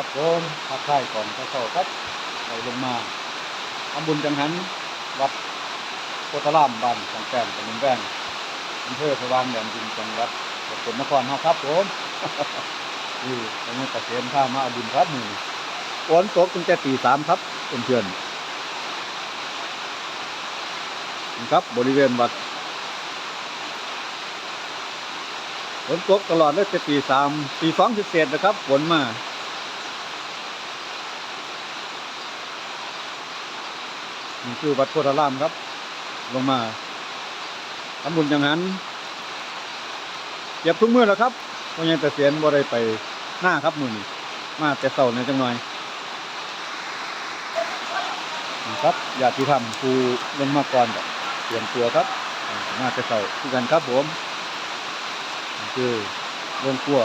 ครับผมทักทายก่อนเข้าๆครับไปลงมาทำบุญจังหันวัดโพธารามบ้านสังแกนตำบลแป้งอำเภอสว่างแดนดินจังหวัดสกลนครครับผมนี่ตอนนี้เกษมข้ามาอาบุญครับมือนี้ฝนตกตั้งแต่ตีสามครับเพื่อนๆครับ บริเวณวัดฝนตกตลอดเลยแต่ตีสามตีสองสิบเศษนะครับฝนมา นี่คือวัดโพธารามครับ ลงมาทำบุญจังหันเก็บทุกมือแล้วครับเพราะยังแต่เสียนบ่ได้ไปหน้าครับมือนี้มาแต่เสาในอยจังหน่อยครับญาติธรรมครูลงมาก่อนก็เตรียมตัวครับ มาแต่เสาคือกันครับผมคือโรงครัว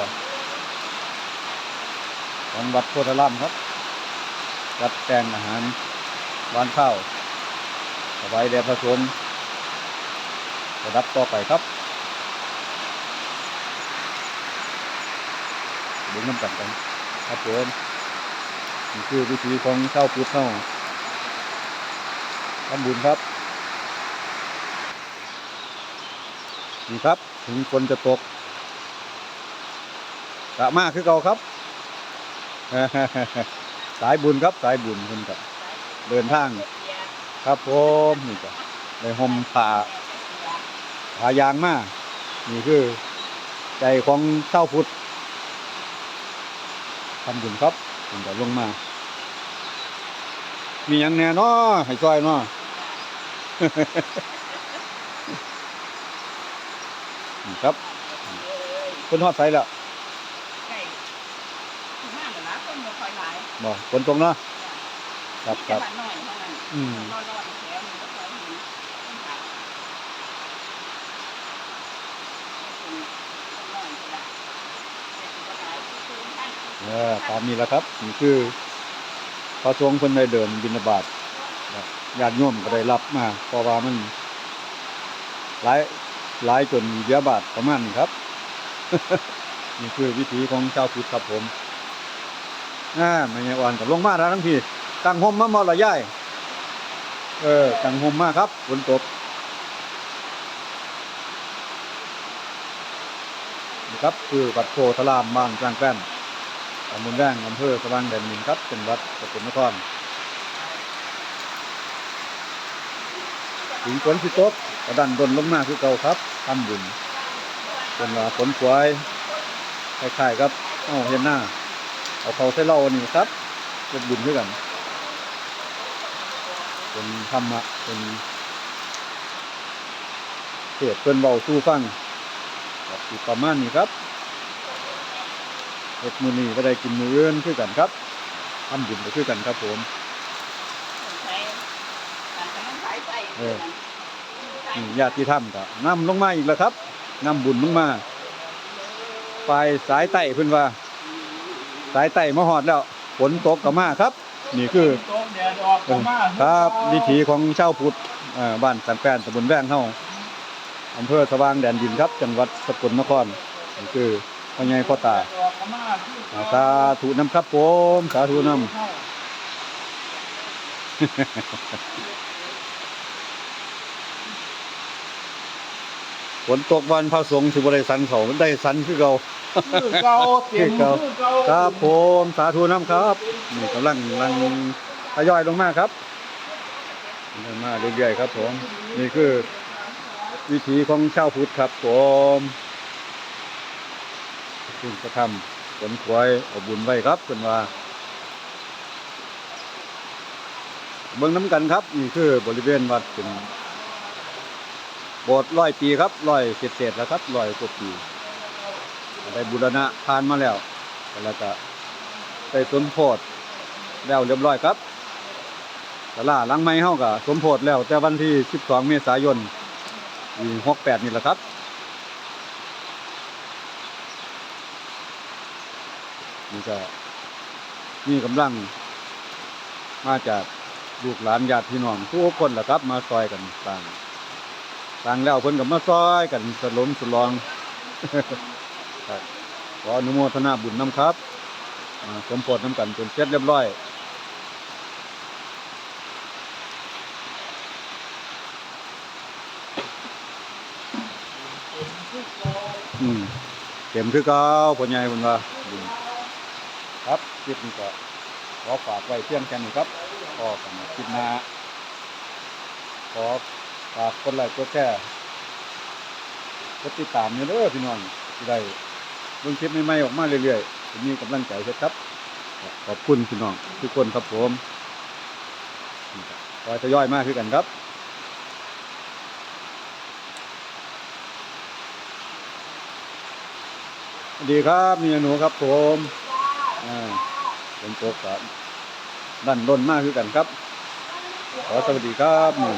ของวัดโพธารามครับจัดแต่งอาหารหวานข้าว สบายแด่พระสงฆ์ระดับต่อไปครับเบิ่งน้ำกันกันครับผมนี่คือวิธีของชาวพุทธเฮาทำบุญครับ นี่ครับถึงฝนจะตกกะมากคือเก่าครับ สายบุญครับสายบุญคุณกับ เดินทาง ครับผมนี่ก็เลยห่มผ้าผ้ายางมานี่คือ ใจของเจ้าพุทธทำบุญครับผมจะลงมา มีอย่างแน่เนอให้ซอยเนาะนี่ครับเพิ่นฮอดไสแล้วไก่ถึงมากเหมือนนะต้นมันคอยหลายบ่ฝนตกเนาะครับครับมีแต่านน้ อืมนอนนอนแถวมันก็คอเห็นต้นขาต้นน้อยก็ได้แต่ถึงก็หลายคือท่านเออตามนี้แหล้วครับนี่คือพระสงฆ์เพิ่นได้เดินบิณฑบาตญาติโยมก็ได้รับมาเพราะว่ามันหลายหลายจนเบียบาทประมาณนี้ครับ นี่คือวิถีของชาวพุทธครับผมอ่าไม่ใช่อ่อนกับลงมาแล้วทั้งทีตั้งห่มมาหมอละย่าย เออตั้งหมมาครับฝนตกนี่ครับคือวัดโพธารามบ้านกลางแป้นตำบลแว่งอำเภอสว่างแดนดินครับเป็นวัดสกลนครถึงฝนสิตกกระดันดนลงมาคือเก่าครับทำบุญเป็นว่าฝนสวายคล้ายๆครับ เอ้าเห็นหน้า เอาเขาใส่เหล่านี่ครับเป็นบุญด้วยกัน เป็นธรรมะเป็นเทศเป็นเบาสู้ฟังครับอีกประมาณนี้ครับเฮ็ดมือนี้ก็ได้กินมืออื่นคือกันครับทำบุญก็คือกันครับผมใช้การกำลังสายใจเออนี่ญาติธรรมก็นำลงมาอีกแล้วครับนำบุญลงมาฝ่ายสายไต่เพิ่นว่า สายไต่มาหอดแล้วฝนตกก็มาครับ นี่คือ โต๊ะแดดออกก็มาครับวิถีของชาวพุทธอ่าบ้านสังแปนตำบลแว้งเฮาอำเภอสว่างแดนดินครับ จังหวัดสกลนครนี่คือพ่อใหญ่พ่อตาแดดออกก็มาคืออ่าสาธุนำครับผมสาธุนำฝนตกวันพระสงฆ์สิบ่ได้สันเขาได้สันคือเก่าคือเก่าเตรียมคือเก่าครับผมสาธุน้ำครับนี่กำลังกำลัง ทยอยลงมาครับลงมาเรื่อยๆครับ ผม นี่คือ วิถีของชาวพุทธครับ ผมซึ่งกระทำผลควายเอาบุญไว้ครับเป็นว่า เบิ่งน้ำกันครับ นี่คือบริเวณวัดเป็นโบสถ์ร้อยปีครับร้อยเศษๆแล้วครับร้อยกว่าปีได้บูรณะผ่านมาแล้วแล้วก็ได้สมโพธแล้วเรียบร้อยครับ ตลาดลังไม้เฮาก็สมโพธแล้ว แต่วันที่ 12 เมษายนปี68 นี่แหละครับ นี่ก็มีกำลัง มาจากลูกหลานญาติพี่น้องทุกคนแหละครับ มาซอยกันต่างต่างแล้วเพิ่นก็มาซอยกันสลมสลองขออนุโมทนาบุญน้ำครับสมโพธน้ำกันจนเสร็จเรียบร้อย อืมเต็มคือเก่าพ่อใหญ่เพิ่นว่าครับคลิปนี้ก็ขอฝากไว้เพียงแค่นี้ครับพอกันคลิปหน้าขอฝากกดไลค์กดแชร์กดติดตามเด้อพี่น้องได้เบิ่งคลิปใหม่ๆออกมาเรื่อยๆจะมีกำลังใจเฮ็ดครับ ขอบคุณพี่น้องทุกคนครับผมคอยทยอยมากคือกันครับ สวัสดีครับมีหนูครับผมอ่าเป็นโปรกครับดันด้นมากคือกันครับ ขอสวัสดีครับหนู่